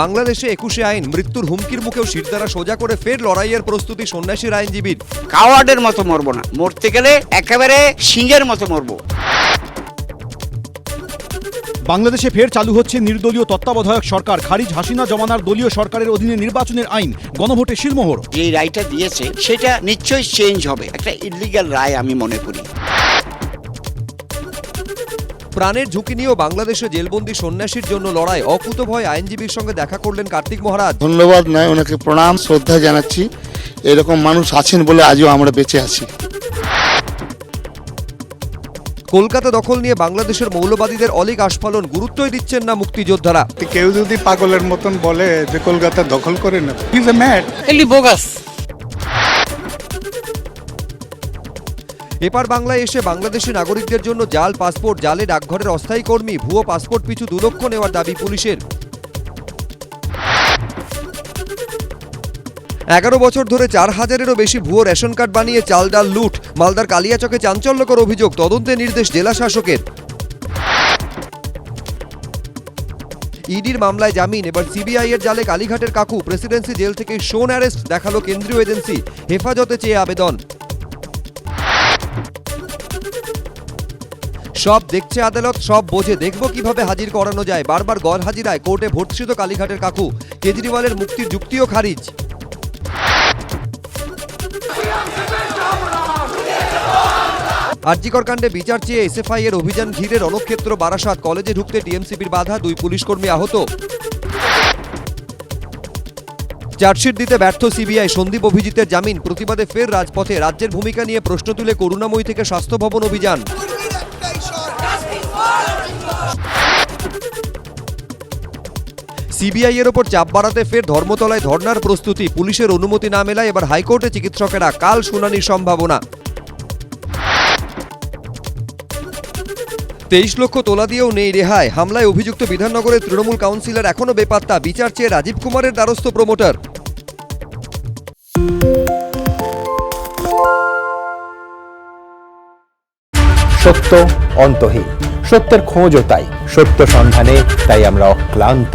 বাংলাদেশে একুশে আইন মৃত্যুর হুমকির মুখেও শিরদারা সোজা করে ফের লড়াইয়ের প্রস্তুতি সন্ন্যাসীর আইনজীবীর কাওয়ার্ডের মতো মরবো না। মরতে গেলে একেবারে সিংহের মতো মরবো। বাংলাদেশে ফের চালু হচ্ছে নির্দলীয় তত্ত্বাবধায়ক সরকার। খারিজ হাসিনা জমানার দলীয় সরকারের অধীনে নির্বাচনের আইন গণভোটে শিলমোহর যে রায়টা দিয়েছে সেটা নিশ্চয়ই চেঞ্জ হবে। একটা ইলিগাল রায় আমি মনে করি। প্রাণের ঝুঁকি নিয়েও বাংলাদেশে জেলবন্দি সন্ন্যাসীর জন্য লড়াই। অকুতভয় আইনজীবীর সঙ্গে দেখা করলেন কার্তিক মহারাজ। ধন্যবাদ নয় ওনাকে প্রণাম শ্রদ্ধা জানাচ্ছি। এরকম মানুষ আছেন বলে আজও আমরা বেঁচে আছি। কলকাতা দখল নিয়ে বাংলাদেশের মৌলবাদীদের অলিক আস্ফালন গুরুত্বই দিচ্ছেন না মুক্তিযোদ্ধারা। কেউ যদি পাগলের মতন বলে যে কলকাতা দখল করে নেবে। ইজ এ ম্যাড এলি বোগাস এপার বাংলায় এসে বাংলাদেশি নাগরিকদের জন্য জাল, পাসপোর্ট, জালে ডাকঘরের অস্থায়ী কর্মী, ভুয়ো পাসপোর্ট পিছু দু লক্ষ নেওয়ার দাবি পুলিশের। এগারো বছর ধরে চার হাজারেরও বেশি ভুয়ো রেশন কার্ড বানিয়ে চাল ডাল লুট, মালদার কালিয়াচকে চাঞ্চল্যকর অভিযোগ, তদন্তে নির্দেশ জেলা শাসকের। ইডির মামলায় জামিন, এবার সিবিআই এর জালে কালীঘাটের কাকু প্রেসিডেন্সি জেল থেকে শোন অ্যারেস্ট দেখাল কেন্দ্রীয় এজেন্সি, হেফাজতে চেয়ে আবেদন। সব দেখছে আদালত, সব বোঝে। দেখব কীভাবে হাজির করানো যায়। বারবার গড় হাজিরায় কোর্টে ভর্তিত কালীঘাটের কাকু। কেজরিওয়ালের মুক্তির যুক্তিও খারিজ। আরজিকর কাণ্ডে বিচার চেয়ে এসএফআই এর অভিযান ঘিরে রণক্ষেত্র বারাসাত। কলেজে ঢুকতে টিএমসিপির বাধা, দুই পুলিশকর্মী আহত। চার্জশিট দিতে ব্যর্থ সিবিআই। সন্দীপ অভিজিতের জামিন। প্রতিবাদে ফের রাজপথে। রাজ্যের ভূমিকা নিয়ে প্রশ্ন তুলে করুণাময়ী থেকে স্বাস্থ্য ভবন অভিযান। সিবিআই এর ওপর চাপ বাড়াতে ফের ধর্মতলায় ধর্নার প্রস্তুতি। পুলিশের অনুমতি না মেলায় এবার হাইকোর্টে চিকিৎসকেরা কাল শুনানির সম্ভাবনা। তেইশ লক্ষ তোলা দিয়েও নেই রেহাই। হামলায় অভিযুক্ত বিধাননগরের তৃণমূল কাউন্সিলর এখনও বেপাত্তা। বিচার চেয়ে রাজীব কুমারের দ্বারস্থ প্রমোটার। সত্য অন্তহীন। সত্যের খোঁজও তাই। সত্য সন্ধানে তাই আমরা অক্লান্ত